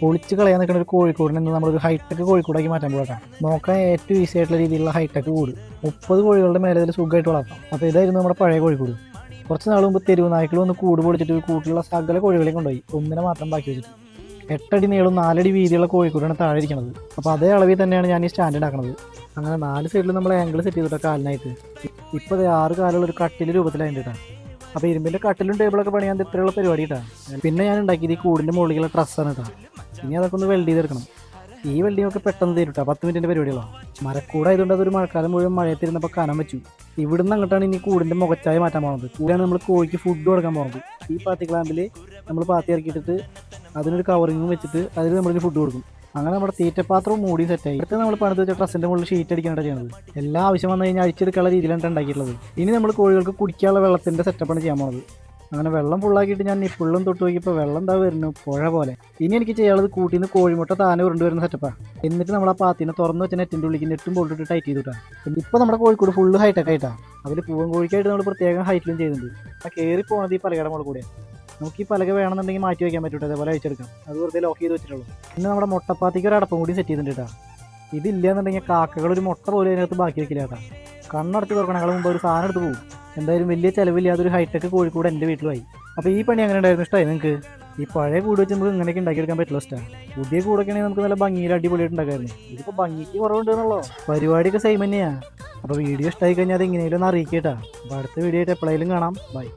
പൊളിച്ച് കളയാൻ നിൽക്കുന്ന ഒരു കോഴിക്കോടിനെ നമ്മളൊരു ഹൈടെക് കോഴിക്കോടാക്കി മാറ്റാൻ പോകട്ടെ നോക്കാൻ ഏറ്റവും ഈസി ആയിട്ടുള്ള രീതിയിലുള്ള ഹൈടെക് കൂട്. മുപ്പത് കോഴികളുടെ മേലെ ഇതിൽ സുഖമായിട്ട് വളർത്താം. അപ്പോൾ ഇതായിരുന്നു നമ്മുടെ പഴയ കോഴിക്കോട്. കുറച്ച് നാൾ മുമ്പ് തെരുവ് നായ്ക്കൾ വന്ന് കൂട് പൊളിച്ചിട്ട് കൂട്ടിലുള്ള സകല കോഴികളെയും കൊണ്ടുപോയി. ഒന്നിനെ മാത്രം ബാക്കി വെച്ചിട്ട്. എട്ടടി നീളം നാലടി വീതിയുള്ള കോഴിക്കൂടാണ് താഴെ ഇരിക്കുന്നത് അപ്പോൾ അതേ അളവിൽ തന്നെയാണ് ഞാൻ ഈ സ്റ്റാൻഡ് ഉണ്ടാക്കുന്നത് അങ്ങനെ നാല് സൈഡിൽ നമ്മൾ ആംഗിൾ സെറ്റ് ചെയ്തിട്ട് കാലിനായിട്ട്. ഇപ്പോൾ അത് ആറ് കാലുള്ള ഒരു കട്ടിൽ രൂപത്തിലായിട്ട് കേട്ടോ അപ്പോൾ ഇരുമ്പിന്റെ കട്ടിലും ടേബിളൊക്കെ പണിയാൻ ഇത് ഇത്രയുള്ള പരിപാടി കേട്ടാ പിന്നെ ഞാൻ ഉണ്ടാക്കിയത് ഈ കൂടിന്റെ മുകളിലുള്ള ഡ്രസ്സാണ് കേട്ടോ ഇനി അതൊക്കെ ഒന്ന് വെൽഡ് ചെയ്തെടുക്കണം. ഈ വെൽഡിംഗ് ഒക്കെ പെട്ടെന്ന് തരും കേട്ടോ പത്ത് മിനിറ്റിന്റെ പരിപാടികളാണ് മരക്കൂടായതുകൊണ്ട് അതൊരു മഴക്കാലം മുഴുവൻ മഴയത്തിരുന്നപ്പോൾ കനം വെച്ചു. ഇവിടുന്ന് അങ്ങോട്ടാണ് ഇനി കൂടിന്റെ മുഖച്ചായ മാറ്റാൻ പോകുന്നത് കൂടെയാണ് നമ്മൾ കോഴിക്ക് ഫുഡ് കൊടുക്കാൻ പോകുന്നത് ഈ പാത്തി ക്ലാമ്പിൽ നമ്മൾ പാത്തി ഇറക്കിയിട്ടിട്ട് അതിനൊരു കവറിങ്ങും വെച്ചിട്ട് അതിൽ നമ്മളിന് ഫുഡ് കൊടുക്കും. അങ്ങനെ നമ്മുടെ തീറ്റപാത്രവും മൂടി സെറ്റായി അടുത്ത് നമ്മൾ പണിത് വെച്ച ഡ്രസ്സിന്റെ മുകളിൽ ഷീറ്റ് അടിക്കാനാണ് ചെയ്യുന്നത് എല്ലാ ആവശ്യം വന്നു കഴിഞ്ഞാൽ അഴിച്ചെടുക്കാനുള്ള രീതിയിലാണ് ഉണ്ടാക്കിയിട്ടുള്ളത്. ഇനി നമ്മൾ കോഴികൾക്ക് കുടിക്കാനുള്ള വെള്ളത്തിന്റെ സെറ്റപ്പാണ് ചെയ്യാൻ പോകുന്നത് അങ്ങനെ വെള്ളം ഫുള്ളാക്കിയിട്ട് ഞാൻ നിപ്പിള്ളും തൊട്ട് നോക്കിയപ്പോൾ വെള്ളം എന്താ വരുന്നു പുഴ പോലെ. ഇനി എനിക്ക് ചെയ്യാനുള്ളത് കൂട്ടിൽ നിന്ന് കോഴിമുട്ട താനെ ഉരുണ്ട് വരുന്ന സെറ്റപ്പാണ് എന്നിട്ട് നമ്മൾ ആ പാത്തിനെ തുറന്ന് വെച്ച നെറ്റിന്റെ ഉള്ളിൽ നെറ്റും ബോൾട്ടിട്ട് ടൈറ്റ് ചെയ്തിട്ടാണ് ഇപ്പോൾ നമ്മുടെ കോഴിക്കോട് ഫുള്ള് ഹൈടെക് ആയിട്ടാണ് അതിൽ പൂവൻ കോഴിക്കായിട്ട് നമ്മൾ പ്രത്യേകം ഹൈറ്റിലും ചെയ്യുന്നുണ്ട് ആ കയറി പോകുന്നത് ഈ പലകട മുകളിൽ കൂടിയാണ് നമുക്ക് ഈ പലക വേണമെന്നുണ്ടെങ്കിൽ മാറ്റി വയ്ക്കാൻ പറ്റൂട്ടോ അതേപോലെ അയച്ചെടുക്കാം അത് വെറുതെ ലോക്ക് ചെയ്ത് വെച്ചിട്ടുള്ളൂ. പിന്നെ നമ്മുടെ മുട്ടപ്പാത്തിക്ക് ഒരു അടപ്പം കൂടി സെറ്റ് ചെയ്തിട്ടുണ്ട് കേട്ടോ ഇതില്ല എന്നുണ്ടെങ്കിൽ കാക്കകൾ ഒരു മുട്ട പോലും അതിനകത്ത് ബാക്കി വെക്കില്ല കേട്ടോ കണ്ണടച്ച് തുറക്കണേക്കാൾ മുമ്പ് ഒരു സാധനം എടുത്ത് പോകും എന്തായാലും വലിയ ചിലവില്ലാതൊരു ഹൈടെക് കോഴിക്കോട് എന്റെ വീട്ടിലുമായി അപ്പോൾ ഈ പണി അങ്ങനെ ഉണ്ടായിരുന്നു ഇഷ്ടമായി നിങ്ങൾക്ക് ഈ പഴയ കൂട് വെച്ച് നമുക്ക് ഇങ്ങനെയൊക്കെ ഉണ്ടാക്കിയെടുക്കാൻ പറ്റില്ല ഇഷ്ടമാണ് പുതിയ കൂടൊക്കെ ആണെങ്കിൽ നമുക്ക് നല്ല ഭംഗിയിൽ അടിപൊളിയായിട്ട് ഉണ്ടാക്കായിരുന്നു ഇതിപ്പോൾ ഭംഗിക്ക് കുറവുണ്ട് എന്നുള്ളൂ? പരിപാടിയൊക്കെ സെയിം തന്നെയാണ് അപ്പോൾ വീഡിയോ ഇഷ്ടമായി കഴിഞ്ഞാൽ അത് ഇങ്ങനെയും ഒന്ന് അറിയിക്കേട്ടാ അപ്പോൾ അടുത്ത വീഡിയോ ആയിട്ട് എപ്പോഴേലും കാണാം. ബൈ